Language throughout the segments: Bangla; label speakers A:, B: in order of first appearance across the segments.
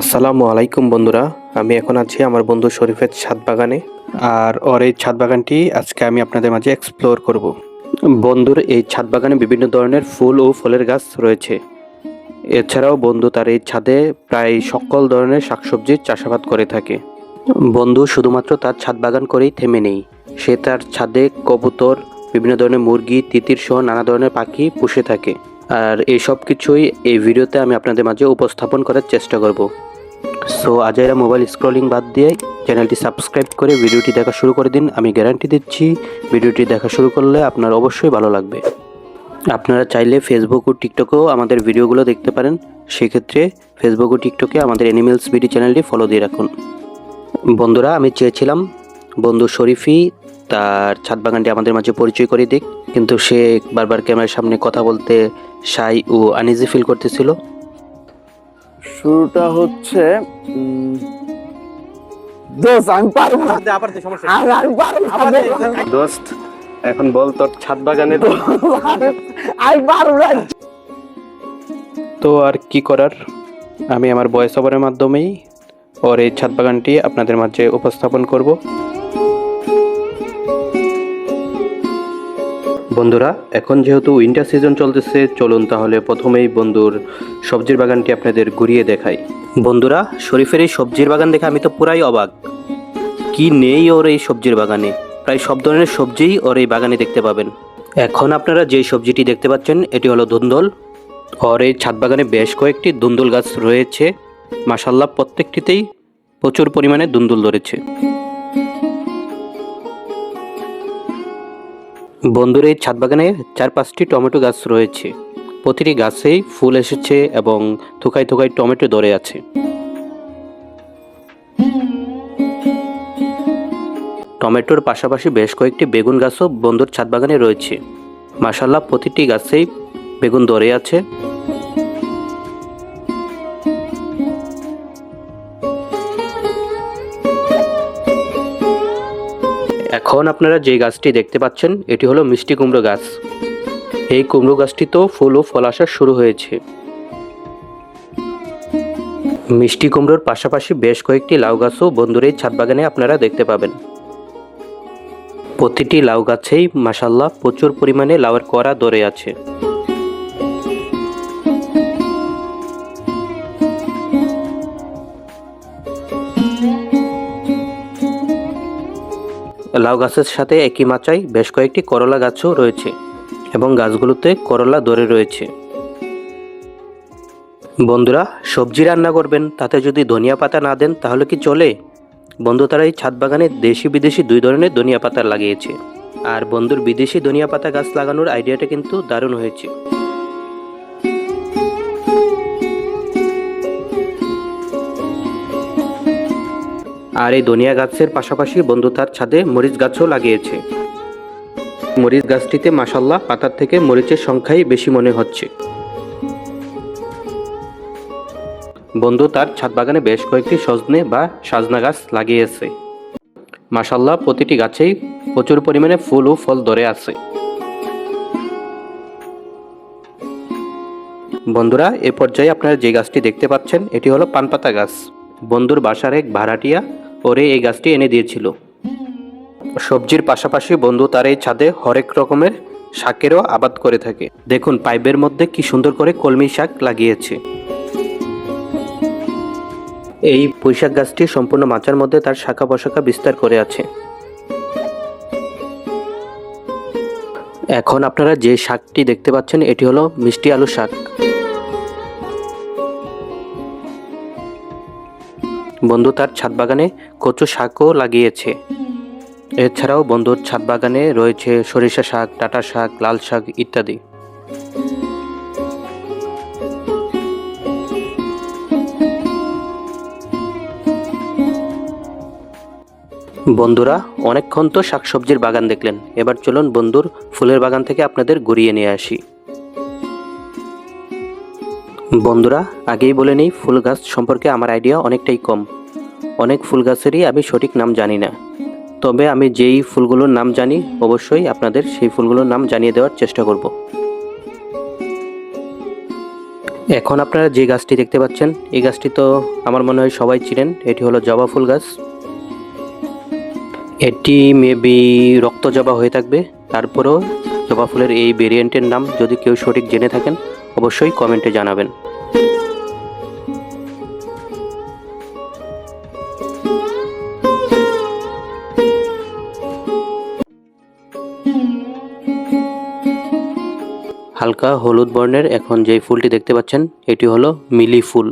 A: আসসালামু আলাইকুম বন্ধুরা, আমি এখন আছি আমার বন্ধু শরীফের ছাদ বাগানে। আর ওর এই ছাদ বাগানটি আজকে আমি আপনাদের মাঝে এক্সপ্লোর করব। বন্ধুর এই ছাদ বাগানে বিভিন্ন ধরনের ফুল ও ফলের গাছ রয়েছে। এছাড়াও বন্ধু তার এই ছাদে প্রায় সকল ধরনের শাকসবজির চাষাবাদ করে থাকে। বন্ধু শুধুমাত্র তার ছাদ বাগান করেই থেমে নেই। সে তার ছাদে কবুতর, বিভিন্ন ধরনের মুরগি, তিতির সহ নানা ধরনের পাখি পুষে থাকে। আর এই সব কিছুই এই ভিডিওতে আমি আপনাদের মাঝে উপস্থাপন করার চেষ্টা করব। সো আজাইরা মোবাইল স্ক্রলিং বাদ দিয়ে চ্যানেলটি সাবস্ক্রাইব করে ভিডিওটি দেখা শুরু করে দিন। আমি গ্যারান্টি দিচ্ছি, ভিডিওটি দেখা শুরু করলে আপনার অবশ্যই ভালো লাগবে। আপনারা চাইলে ফেসবুক ও টিকটকেও আমাদের ভিডিওগুলো দেখতে পারেন। সেক্ষেত্রে ফেসবুক ও টিকটকে আমাদের অ্যানিমেলস বিডি চ্যানেলটি ফলো দিয়ে রাখুন। বন্ধুরা, আমি চেয়েছিলাম, বন্ধু শরীফই তার ছাদ বাগানটি আমাদের মাঝে পরিচয় করে দিক। কিন্তু সে বারবার ক্যামেরার সামনে কথা বলতে সাই ও আনইজি ফিল করতেছিল।
B: শুরুটা হচ্ছে দোস্ত আমি পারব না। আর আমি পারব না।
A: দোস্ত এখন বল তোর ছাদ বাগানে
B: আমি পারব না।
A: তো আর কি করার? আমি আমার ভয়েস ওভারের মাধ্যমেই ওর এই ছাদ বাগানটি আপনাদের মাঝে উপস্থাপন করব। বন্ধুরা, এখন যেহেতু উইন্টার সিজন চলতেছে, চলুন তাহলে প্রথমেই বন্ধুর সবজির বাগানটি আপনাদের ঘুরিয়ে দেখাই। বন্ধুরা, শরীফের এই সবজির বাগান দেখে আমি তো পুরাই অবাক। কি নেই ওর এই সবজির বাগানে? প্রায় সব ধরনের সবজিই ওর এই বাগানে দেখতে পাবেন। এখন আপনারা যেই সবজিটি দেখতে পাচ্ছেন, এটি হলো ধুন্দল। ওর এই ছাদ বাগানে বেশ কয়েকটি দুন্দুল গাছ রয়েছে। মাসাল্লাহ প্রত্যেকটিতেই প্রচুর পরিমাণে দুন্দুল ধরেছে। বন্ধুর এই ছাদ বাগানে চার পাঁচটি টমেটো গাছ রয়েছে। প্রতিটি গাছেই ফুল এসেছে এবং থোকায় থোকায় টমেটো ধরে আছে। টমেটোর পাশাপাশি বেশ কয়েকটি বেগুন গাছও বন্ধুর ছাদ বাগানে রয়েছে। মাসাল্লাহ প্রতিটি গাছেই বেগুন ধরে আছে। এখন আপনারা যে গাছটি দেখতে পাচ্ছেন, এটি হলো মিষ্টি কুমড়ো গাছ। এই কুমড়ো গাছটিতেও ফুল ও ফল আসা শুরু হয়েছে। মিষ্টি কুমড়োর পাশাপাশি বেশ কয়েকটি লাউ গাছও বন্ধুর এই ছাদ বাগানে আপনারা দেখতে পাবেন। প্রতিটি লাউ গাছেই মাসাল্লাহ প্রচুর পরিমাণে লাউয়ের কড়া ধরে আছে। লাউ গাছের সাথে একই মাচায় বেশ কয়েকটি করলা গাছও রয়েছে এবং গাছগুলোতে করলা ধরে রয়েছে। বন্ধুরা, সবজি রান্না করবেন, তাতে যদি ধনিয়া পাতা না দেন তাহলে কি চলে? বন্ধু, তারা এই ছাদ বাগানে দেশি বিদেশি দুই ধরনের ধনিয়া পাতা লাগিয়েছে। আর বন্ধুর বিদেশি ধনিয়া পাতা গাছ লাগানোর আইডিয়াটা কিন্তু দারুণ হয়েছে। আর এই ধনিয়া গাছের পাশাপাশি বন্ধু তার ছাদে মরিচ গাছও লাগিয়েছে। মরিচ গাছটিতে মাসাল্লাহ পাতার থেকে মরিচের সংখ্যাই বেশি মনে হচ্ছে। বন্ধু তার ছাদ বাগানে বেশ কয়েকটি সজনে বা সাজনা গাছ লাগিয়েছে। মাসাল্লাহ প্রতিটি গাছেই প্রচুর পরিমাণে ফুল ও ফল ধরে আছে। বন্ধুরা, এ পর্যায়ে আপনারা যে গাছটি দেখতে পাচ্ছেন, এটি হলো পানপাতা গাছ। বন্ধুর বাসার এক ভাড়াটিয়া ওরে এই গাছটি এনে দিয়েছিল। সবজির পাশাপাশি বন্ধু তার এই ছাদে হরেক রকমের শাকেরও আবাদ করে থাকে। দেখুন, পাইপের মধ্যে কি সুন্দর করে কলমি শাক লাগিয়েছে। এই পুঁইশাক গাছটি সম্পূর্ণ মাচার মধ্যে তার শাখা প্রশাখা বিস্তার করে আছে। এখন আপনারা যে শাকটি দেখতে পাচ্ছেন, এটি হলো মিষ্টি আলু শাক। বন্ধু তার ছাদ বাগানে কচু শাকও লাগিয়েছে। এছাড়াও বন্ধুর ছাদ বাগানে রয়েছে সরিষা শাক টাটা শাক, লাল শাক ইত্যাদি। বন্ধুরা, অনেকক্ষণ তো শাকসবজির বাগান দেখলেন। এবার চলুন বন্ধুর ফুলের বাগান থেকে আপনাদের ঘুরিয়ে নিয়ে আসি। বন্ধুরা, আগেই বলে নেই, ফুল গাছ সম্পর্কে আমার আইডিয়া অনেকটাই কম। অনেক ফুল গাছেরই আমি সঠিক নাম জানি না। তবে আমি যেই ফুলগুলোর নাম জানি, অবশ্যই আপনাদের সেই ফুলগুলোর নাম জানিয়ে দেওয়ার চেষ্টা করব। এখন আপনারা যে গাছটি দেখতে পাচ্ছেন, এই গাছটি তো আমার মনে হয় সবাই চিনেন, এটি হলো জবা ফুল গাছ। এটি মেবি রক্ত জবা হয়ে থাকবে, তারপরেও জবা ফুলের এই ভেরিয়েন্টের নাম যদি কেউ সঠিক জেনে থাকেন অবশ্যই কমেন্টে জানাবেন। হালকা হলুদ বর্ণের এখন যেই ফুলটি দেখতে পাচ্ছেন, এটি হলো মিলি ফুল।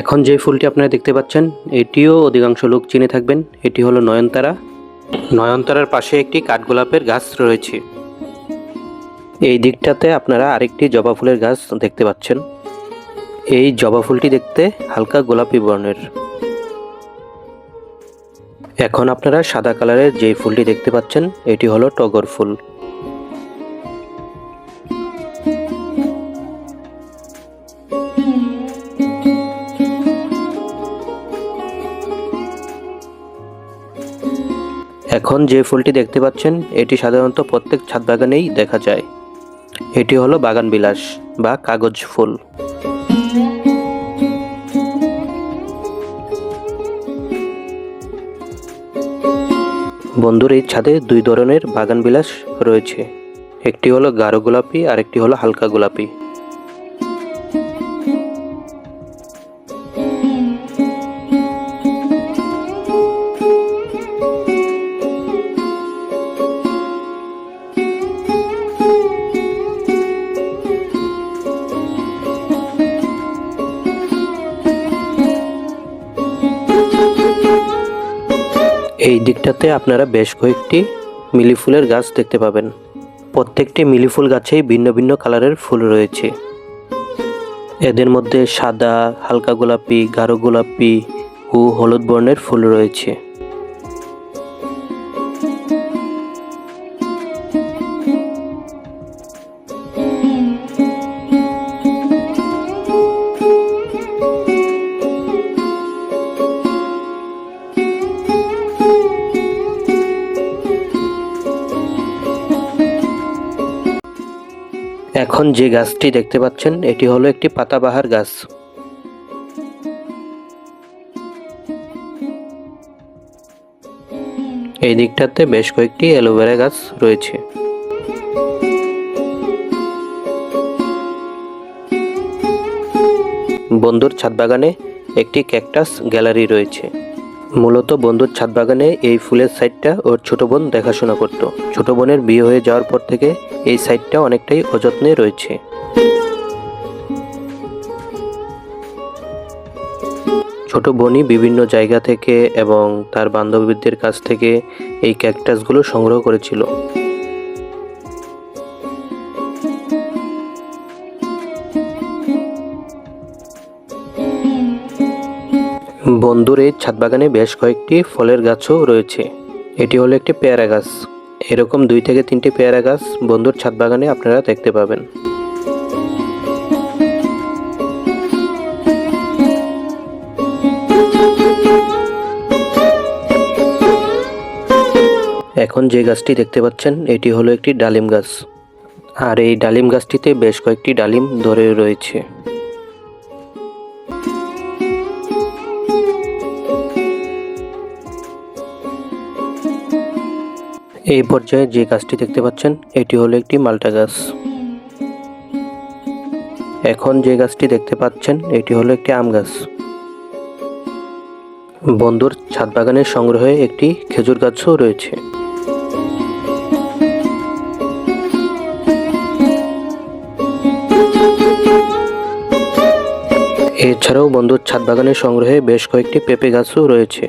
A: এখন যে ফুলটি আপনারা দেখতে পাচ্ছেন, এটিও অধিকাংশ লোক চিনে থাকবেন। এটি হলো নয়নতারা। নয়নতারার পাশে একটি কাঠগোলাপের গাছ রয়েছে। এই দিকটাতে আপনারা আরেকটি জবা ফুলের গাছ দেখতে পাচ্ছেন। এই জবা ফুলটি দেখতে হালকা গোলাপি বর্ণের। এখন আপনারা সাদা কালারের যে ফুলটি দেখতে পাচ্ছেন, এটি হলো টগর ফুল। এখন যে ফুলটি দেখতে পাচ্ছেন, এটি সাধারণত প্রত্যেক ছাদ বাগানেই দেখা যায়। এটি হলো বাগান বিলাস বা কাগজ ফুল। বন্ধুর এই ছাদে দুই ধরনের বাগান বিলাস রয়েছে। একটি হলো গাঢ় গোলাপি আর একটি হলো হালকা গোলাপি। এই দিকটাতে আপনারা বেশ কয়েকটি মিলি ফুলের গাছ দেখতে পাবেন। প্রত্যেকটি মিলি ফুল গাছেই ভিন্ন ভিন্ন কালারের ফুল রয়েছে। এদের মধ্যে সাদা, হালকা গোলাপি, গাঢ় গোলাপি ও হলুদ বর্ণের ফুল রয়েছে। এখন যে গাছটি দেখতে পাচ্ছেন, এটি হলো একটি পাতাবাহার গাছ। এই দিকটাতে বেশ কয়েকটি অ্যালোভেরা গাছ রয়েছে। বন্ধুর ছাদ বাগানে একটি ক্যাকটাস গ্যালারি রয়েছে। মূলত বন্ধুর ছাদ বাগানে এই ফুলের সাইডটা ওর ছোট বোন দেখাশোনা করত। ছোট বোনের বিয়ে হয়ে যাওয়ার পর থেকে এই সাইডটা অনেকটাই অযত্নে রয়েছে। ছোট বোনই বিভিন্ন জায়গা থেকে এবং তার বান্ধবীদের কাছ থেকে এই ক্যাকটাসগুলো সংগ্রহ করেছিল। বন্ধুর এই ছাদ বাগানে বেশ কয়েকটি ফলের গাছও রয়েছে। এটি হলো একটি পেয়ারা গাছ। এরকম দুই থেকে তিনটি পেয়ারা গাছ বন্ধুর ছাদ বাগানে আপনারা দেখতে পাবেন। এখন যে গাছটি দেখতে পাচ্ছেন, এটি হলো একটি ডালিম গাছ। আর এই ডালিম গাছটিতে বেশ কয়েকটি ডালিম ধরে রয়েছে। এই পর্যায়ে যে গাছটি দেখতে পাচ্ছেন, এটি হলো একটি মাল্টা গাছ। এখন যে গাছটি দেখতে পাচ্ছেন, এটি হলো একটি আম গাছ। বন্ধুর ছাদ বাগানের সংগ্রহে একটি খেজুর গাছও রয়েছে। এছাড়াও বন্ধুর ছাদ বাগানের সংগ্রহে বেশ কয়েকটি পেঁপে গাছও রয়েছে।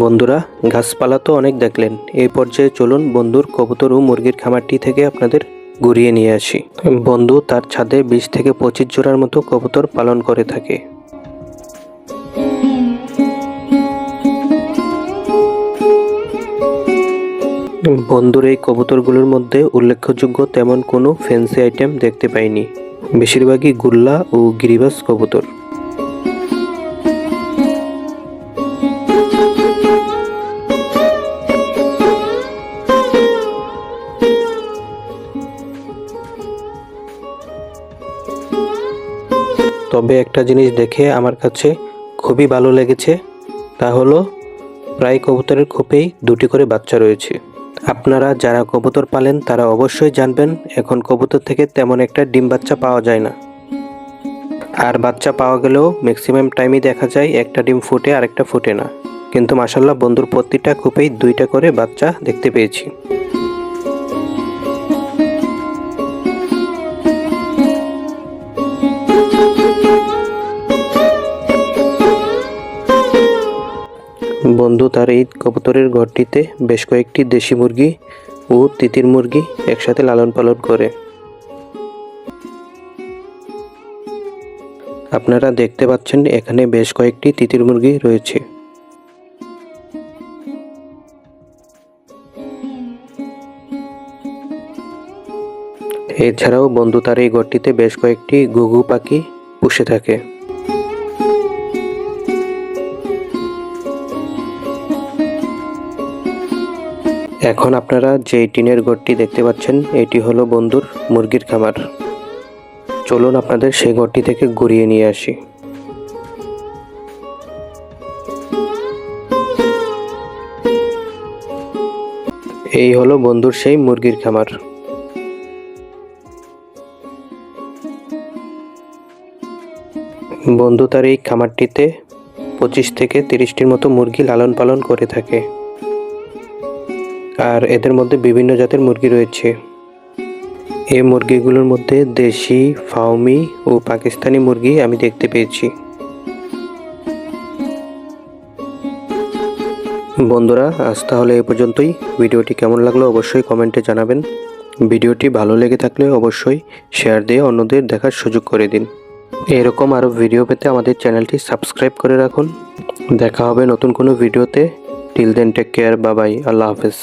A: বন্ধুরা, গাছপালা তো অনেক দেখলেন। এই পর্যায়ে চলুন বন্ধুর কবুতর ও মুরগির খামারটি থেকে আপনাদের ঘুরিয়ে নিয়ে আসি। বন্ধু তার ছাদে বিশ থেকে পঁচিশ জোড়ার মতো কবুতর পালন করে থাকে। বন্ধুর এই কবুতরগুলোর মধ্যে উল্লেখযোগ্য তেমন কোনো ফ্যান্সি আইটেম দেখতে পাইনি। বেশিরভাগই গুল্লা ও গিরিবাস কবুতর। তবে একটা জিনিস দেখে আমার কাছে খুবই ভালো লেগেছে, তা হলো প্রায় কবুতরের খোপেই দুটি করে বাচ্চা রয়েছে। আপনারা যারা কবুতর পালেন, তারা অবশ্যই জানবেন, এখন কবুতর থেকে তেমন একটা ডিম বাচ্চা পাওয়া যায় না। আর বাচ্চা পাওয়া গেলেও ম্যাক্সিমাম টাইমই দেখা যায় একটা ডিম ফুটে আর একটা ফুটে না। কিন্তু মাসাল্লাহ বন্ধুর প্রতিটা খোপেই দুইটা করে বাচ্চা দেখতে পেয়েছি। বন্ধু তার এই কবুতরের ঘরটিতে বেশ কয়েকটি দেশি মুরগি ও তিতির মুরগি একসাথে লালন পালন করে। আপনারা দেখতে পাচ্ছেন এখানে বেশ কয়েকটি তিতির মুরগি রয়েছে। এছাড়াও বন্ধু তার এই ঘরটিতে বেশ কয়েকটি ঘুঘু পাখি পুষে থাকে। এখন আপনারা যে টিনের ঘরটি দেখতে পাচ্ছেন, এটি হলো বন্ধুর মুরগির খামার। চলুন আপনাদের সেই ঘরটি থেকে ঘুরিয়ে নিয়ে আসি। এই হলো বন্ধুর সেই মুরগির খামার। বন্ধু তার এই খামারটিতে পঁচিশ থেকে তিরিশটির মতো মুরগি লালন পালন করে থাকে। আর এদের মধ্যে বিভিন্ন জাতের মুরগি রয়েছে। এই মুরগিগুলোর মধ্যে দেশি ফাউমি ও পাকিস্তানি মুরগি আমি দেখতে পেয়েছি। বন্ধুরা, আজ তাহলে এ পর্যন্তই। ভিডিওটি কেমন লাগল অবশ্যই কমেন্টে জানাবেন। ভিডিওটি ভালো লেগে থাকলে অবশ্যই শেয়ার দিয়ে অন্যদের দেখার সুযোগ করে দিন। এরকম আরও ভিডিও পেতে আমাদের চ্যানেলটি সাবস্ক্রাইব করে রাখুন। দেখা হবে নতুন কোনো ভিডিওতে। টিল দেন টেক কেয়ার, বাবাই, আল্লাহ হাফেজ.